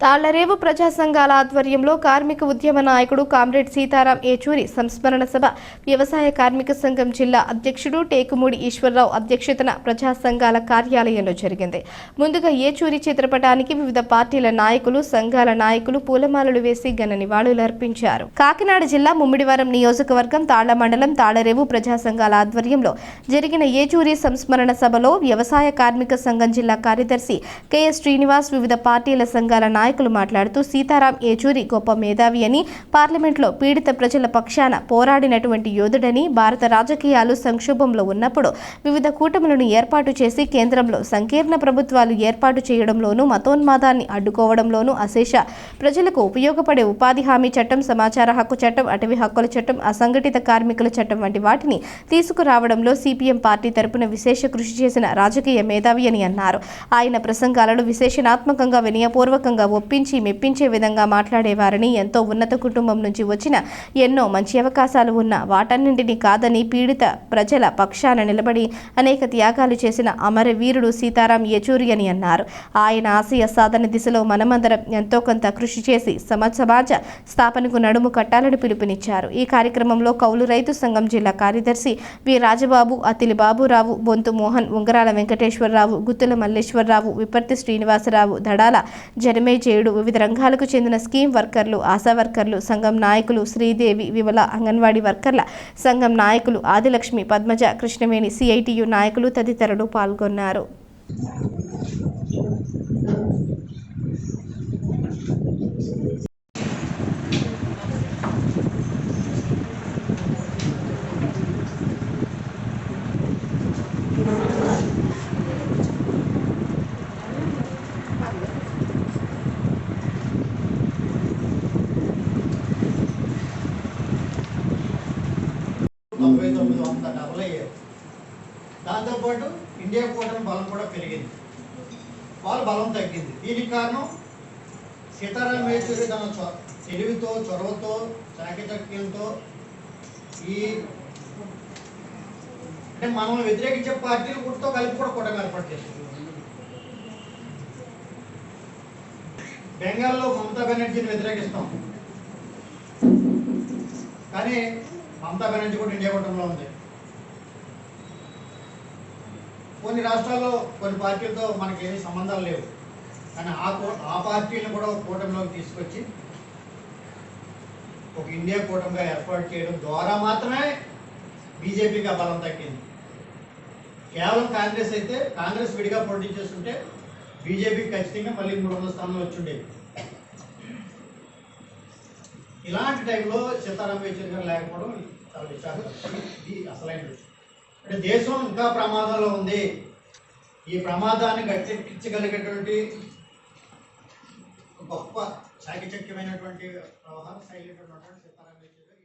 తాళ్ళరేవు ప్రజా సంఘాల ఆధ్వర్యంలో కార్మిక ఉద్యమ నాయకుడు కామ్రేడ్ సీతారాం ఏచూరి సంస్మరణ సభ. వ్యవసాయ కార్మిక సంఘం జిల్లా అధ్యక్షుడు టేకుమూడి ఈశ్వరరావు అధ్యక్షతన ప్రజా సంఘాల కార్యాలయంలో జరిగింది. ముందుగా ఏచూరి చిత్రపటానికి వివిధ పార్టీల నాయకులు సంఘాల నాయకులు పూలమాలలు వేసి ఘన నివాళులర్పించారు కాకినాడ జిల్లా ముమ్మిడివరం నియోజకవర్గం తాళ్ళ మండలం తాళ్ళరేవు ప్రజా సంఘాల ఆధ్వర్యంలో జరిగిన ఏచూరి సంస్మరణ సభలో వ్యవసాయ కార్మిక సంఘం జిల్లా కార్యదర్శి కెఎస్ శ్రీనివాస్ వివిధ పార్టీల సంఘాల నాయకులు నాయకులు మాట్లాడుతూ సీతారాం ఏచూరి గొప్ప మేధావి అని పార్లమెంట్లో పీడిత ప్రజల పక్షాన పోరాడినటువంటి యోధుడని భారత రాజకీయాలు సంక్షోభంలో ఉన్నప్పుడు వివిధ కూటములను ఏర్పాటు చేసి కేంద్రంలో సంకీర్ణ ప్రభుత్వాలు ఏర్పాటు చేయడంలోనూ మతోన్మాదాన్ని అడ్డుకోవడంలోనూ అశేష ప్రజలకు ఉపయోగపడే ఉపాధి హామీ చట్టం సమాచార హక్కు చట్టం అటవీ హక్కుల చట్టం అసంఘటిత కార్మికుల చట్టం వంటి వాటిని తీసుకురావడంలో సిపిఎం పార్టీ తరపున విశేష కృషి చేసిన రాజకీయ మేధావి అని అన్నారు. ఆయన ప్రసంగాలను విశేషణాత్మకంగా వినయపూర్వకంగా ఒప్పించి మెప్పించే విధంగా మాట్లాడేవారని ఎంతో ఉన్నత కుటుంబం నుంచి వచ్చిన ఎన్నో మంచి అవకాశాలు ఉన్న వాటన్నింటినీ కాదని పీడిత ప్రజల పక్షాన నిలబడి అనేక త్యాగాలు చేసిన అమరవీరుడు సీతారాం యచూరి అని అన్నారు. ఆయన ఆశయ సాధన దిశలో మనమందరం ఎంతో కొంత కృషి చేసి సమ సమాజ స్థాపనకు నడుము కట్టాలని పిలుపునిచ్చారు. ఈ కార్యక్రమంలో కౌలు రైతు సంఘం జిల్లా కార్యదర్శి వి. రాజబాబు అతిలి బాబురావు బొంతు మోహన్ ఉంగరాల వెంకటేశ్వరరావు గుత్తుల మల్లేశ్వరరావు విపర్తి శ్రీనివాసరావు దడాల చేయుడు. వివిధ రంగాలకు చెందిన స్కీమ్ వర్కర్లు ఆశా వర్కర్లు సంఘం నాయకులు శ్రీదేవి విమల అంగన్వాడీ వర్కర్ల సంఘం నాయకులు ఆదిలక్ష్మి పద్మజ కృష్ణవేణి సిఐటియు నాయకులు తదితరులు పాల్గొన్నారు. తొంభై తొమ్మిది వంద డబల్ అయ్యారు దాంతోపాటు ఇండియా కూటమి బలం కూడా పెరిగింది. వాళ్ళ బలం తగ్గింది. దీనికి కారణం సీతారాం యేచూరి తన తెలివితో చొరవతో చాకచక్యంతో ఈ అంటే మనం వ్యతిరేకించే పార్టీలు కూడా కలిపి కూడా కూటమి ఏర్పాటు చేస్తుంది బెంగాల్లో మమతా బెనర్జీని వ్యతిరేకిస్తాం. కానీ మమతా బెనర్జీ కూడా ఇండియా కూటమిలో ఉంది. కొన్ని రాష్ట్రాల్లో కొన్ని పార్టీలతో మనకి ఏమీ సంబంధాలు లేవు. కానీ ఆ కూ- ఆ పార్టీలను కూడా ఒక కూటమిలోకి తీసుకొచ్చి ఒక ఇండియా కూటమిగా ఏర్పాటు చేయడం ద్వారా మాత్రమే బీజేపీకి ఆ బలం తగ్గింది. కేవలం కాంగ్రెస్ అయితే కాంగ్రెస్ విడిగా పోటీ చేస్తుంటే బీజేపీకి ఖచ్చితంగా మళ్ళీ మూడు వందల స్థానంలో వచ్చుండేవి ఇలాంటి టైంలో సీతారాం యేచూరి గారు లేకపోవడం చాలా విశాఖ ఇది అసలైన విషయం. అంటే దేశం ఇంకా ప్రమాదంలో ఉంది. ఈ ప్రమాదాన్ని గట్టెక్కించగలిగేటువంటి గొప్ప చాకచక్యమైనటువంటి వ్యవహార శైలి ఉన్నటువంటి సీతారాం యేచూరి